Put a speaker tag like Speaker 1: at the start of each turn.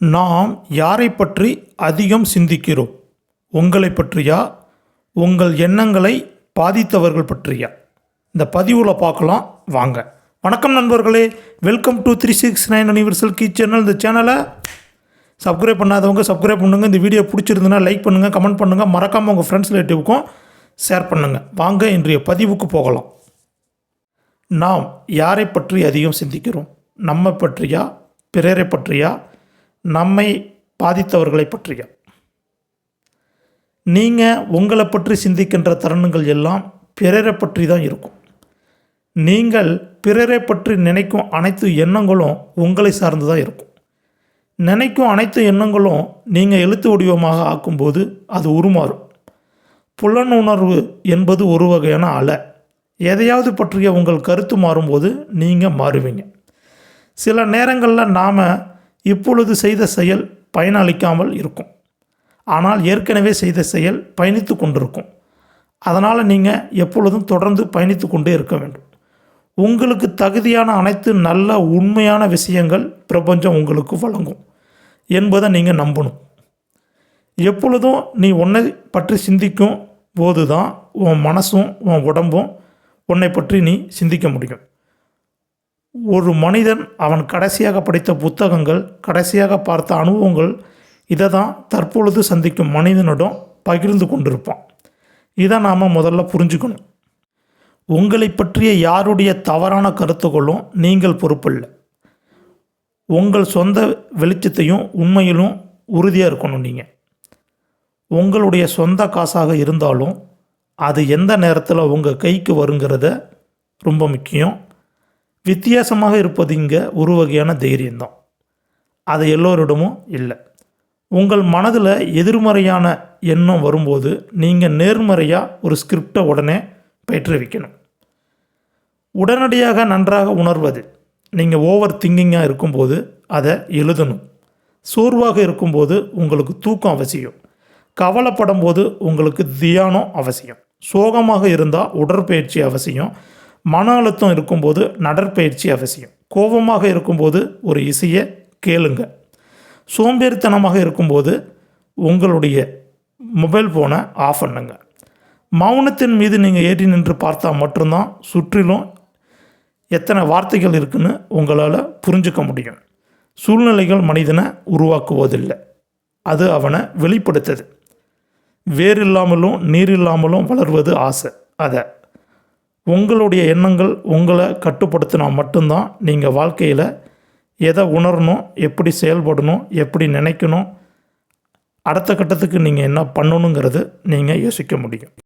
Speaker 1: நாம் யாரை பற்றி அதிகம் சிந்திக்கிறோம்? உங்களை பற்றியா? உங்கள் எண்ணங்களை பாதித்தவர்கள் பற்றியா? இந்த பதிவில் பார்க்கலாம் வாங்க. வணக்கம் நண்பர்களே welcome to three six nine universal key channel இந்த சேனலை சப்ஸ்கிரைப் பண்ணாதவங்க சப்ஸ்கிரைப் பண்ணுங்கள் இந்த வீடியோ பிடிச்சிருந்துன்னா லைக் பண்ணுங்கள் கமெண்ட் பண்ணுங்கள் மறக்காமல் உங்கள் ஃப்ரெண்ட்ஸ் ரிலேட்டிவ்க்கும் ஷேர் பண்ணுங்கள் வாங்க இன்றைய பதிவுக்கு போகலாம். நாம் யாரை பற்றி அதிகம் சிந்திக்கிறோம்? நம்ம பற்றியா? பிறரை பற்றியா? நம்மை பாதித்தவர்களை பற்றிய. நீங்கள் உங்களை பற்றி சிந்திக்கின்ற தருணங்கள் எல்லாம் பிறரை பற்றி தான் இருக்கும். நீங்கள் பிறரை பற்றி நினைக்கும் அனைத்து எண்ணங்களும் உங்களை சார்ந்து தான் இருக்கும். நினைக்கும் அனைத்து எண்ணங்களும் நீங்கள் எழுத்து வடிவமாக ஆக்கும்போது அது உருமாறும். புலனுணர்வு என்பது ஒரு வகையான அலை. எதையாவது பற்றிய உங்கள் கருத்து மாறும்போது நீங்கள் மாறுவீங்க. சில நேரங்களில் நாம் இப்பொழுது செய்த செயல் பயனளிக்காமல் இருக்கும். ஆனால் ஏற்கனவே செய்த செயல் பயணித்து கொண்டிருக்கும். அதனால் நீங்கள் எப்பொழுதும் தொடர்ந்து பயணித்து கொண்டே இருக்க வேண்டும். உங்களுக்கு தகுதியான அனைத்து நல்ல உண்மையான விஷயங்கள் பிரபஞ்சம் உங்களுக்கு வழங்கும் என்பதை நீங்கள் நம்பணும். எப்பொழுதும் நீ உன்னை பற்றி சிந்திக்கும் போது தான் உன் மனசும் உன் உடம்பும் உன்னை பற்றி நீ சிந்திக்க முடியும். ஒரு மனிதன் அவன் கடைசியாக படித்த புத்தகங்கள் கடைசியாக பார்த்த அனுபவங்கள் இதை தான் தற்பொழுது சந்திக்கும் மனிதனிடம் பகிர்ந்து கொண்டிருப்பான். இதை நாம் முதல்ல புரிஞ்சுக்கணும். உங்களை பற்றிய யாருடைய தவறான கருத்துக்களும் நீங்கள் பொறுப்பில்லை. உங்கள் சொந்த வெளிச்சத்தையும் உண்மையிலும் உறுதியாக இருக்கணும் நீங்கள் உங்களுடைய சொந்த காசாக இருந்தாலும் அது எந்த நேரத்தில் உங்கள் கைக்கு வருங்கிறத ரொம்ப முக்கியம். வித்தியாசமாக இருப்பது இங்கே ஒரு வகையான தைரியம்தான். அது எல்லோரிடமும் இல்லை. உங்கள் மனதில் எதிர்மறையான எண்ணம் வரும்போது நீங்கள் நேர்மறையாக ஒரு ஸ்கிரிப்டை உடனே பயிற்றுவிக்கணும். உடனடியாக நன்றாக உணர்வது நீங்கள் ஓவர் திங்கிங்காக இருக்கும்போது அதை எழுதணும். சோர்வாக இருக்கும்போது உங்களுக்கு தூக்கம் அவசியம். கவலைப்படும் போது உங்களுக்கு தியானம் அவசியம். சோகமாக இருந்தால் உடற்பயிற்சி அவசியம். மன அழுத்தம் இருக்கும்போது நடற்பயிற்சி அவசியம். கோபமாக இருக்கும்போது ஒரு இசையை கேளுங்க. சோம்பேறித்தனமாக இருக்கும்போது உங்களுடைய மொபைல் ஃபோனை ஆஃப் பண்ணுங்க. மௌனத்தின் மீது நீங்கள் ஏறி நின்று பார்த்தா மட்டும்தான் சுற்றிலும் எத்தனை வார்த்தைகள் இருக்குன்னு உங்களால் புரிஞ்சுக்க முடியும். சூழ்நிலைகள் மனிதனை உருவாக்குவதில்லை. அது அவனை வெளிப்படுத்துது. வேர் இல்லாமலும் நீர் இல்லாமலும் வளர்வது ஆசை. அதை உங்களுடைய எண்ணங்கள் உங்களை கட்டுப்படுத்தினா மட்டும்தான் நீங்கள் வாழ்க்கையில் எதை உணரணும் எப்படி செயல்படணும் எப்படி நினைக்கணும் அடுத்த கட்டத்துக்கு நீங்கள் என்ன பண்ணணுங்கிறது நீங்கள் யோசிக்க முடியும்.